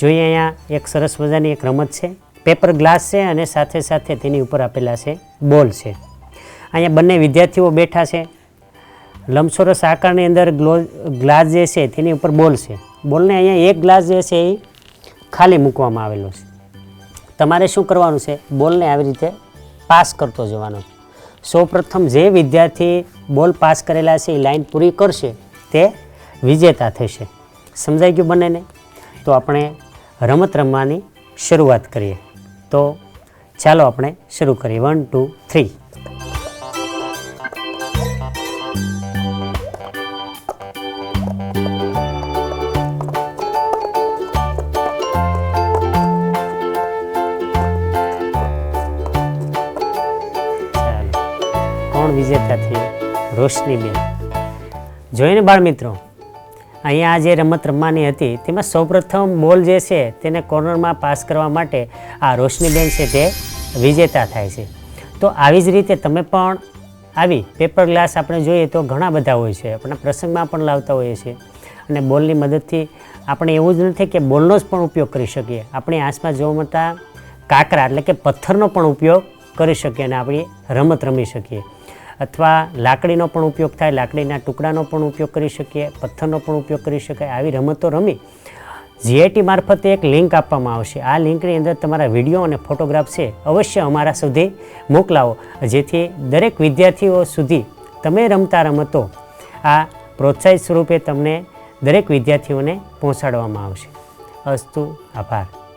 જોઈએ અહીંયા એક સરસ મજાની એક રમત છે. પેપર ગ્લાસ છે અને સાથે સાથે તેની ઉપર આપેલા છે બોલ છે. અહીંયા બંને વિદ્યાર્થીઓ બેઠા છે. લંબચોરસ આકારની અંદર ગ્લો, ગ્લાસ જે છે તેની ઉપર બોલ છે. બોલને અહીંયા એક ગ્લાસ જે છે એ ખાલી મૂકવામાં આવેલો છે. તમારે શું કરવાનું છે? બોલને આવી રીતે પાસ કરતો જવાનો સૌપ્રથમ જે વિદ્યાર્થી બોલ પાસ કરેલા છે, એ લાઈન પૂરી કરશે, તે વિજેતા થશે. સમજાઈ ગયું બંનેને? તો આપણે રમત રમવાની શરૂઆત કરીએ. તો ચાલો આપણે શરૂ કરીએ. વન ટુ થ્રી કોણ વિજેતા થયું? રોશનીબેન જોઈને બાળ મિત્રો? અહીંયા આ જે રમત રમવાની હતી, તેમાં સૌપ્રથમ બોલ જે છે, તેને કોર્નરમાં પાસ કરવા માટે આ રોશનીબેન છે તે વિજેતા થાય છે. તો આવી જ રીતે તમે પણ આવી પેપર ગ્લાસ આપણે જોઈએ તો ઘણા બધા હોય છે, આપણા પ્રસંગમાં પણ લાવતા હોઈએ છીએ. અને બોલની મદદથી આપણે એવું જ નથી કે બોલનો જ પણ ઉપયોગ કરી શકીએ. આપણી આસપાસ જોવા મળતા કાંકરા એટલે કે પથ્થરનો પણ ઉપયોગ કરી શકીએ અને આપણી રમત રમી શકીએ. અથવા લાકડીનો પણ ઉપયોગ થાય, લાકડીના ટુકડાનો પણ ઉપયોગ કરી શકીએ, પથ્થરનો પણ ઉપયોગ કરી શકાય, આવી રમતો રમી જીઆઈટી મારફતે એક લિંક આપવામાં આવશે. આ લિંકની અંદર તમારા વીડિયો અને ફોટોગ્રાફ છે, અવશ્ય અમારા સુધી મોકલાવો. જેથી દરેક વિદ્યાર્થીઓ સુધી તમે રમતા રમતો આ પ્રોત્સાહિત સ્વરૂપે તમને દરેક વિદ્યાર્થીઓને પહોંચાડવામાં આવશે. અસ્તુ, આભાર.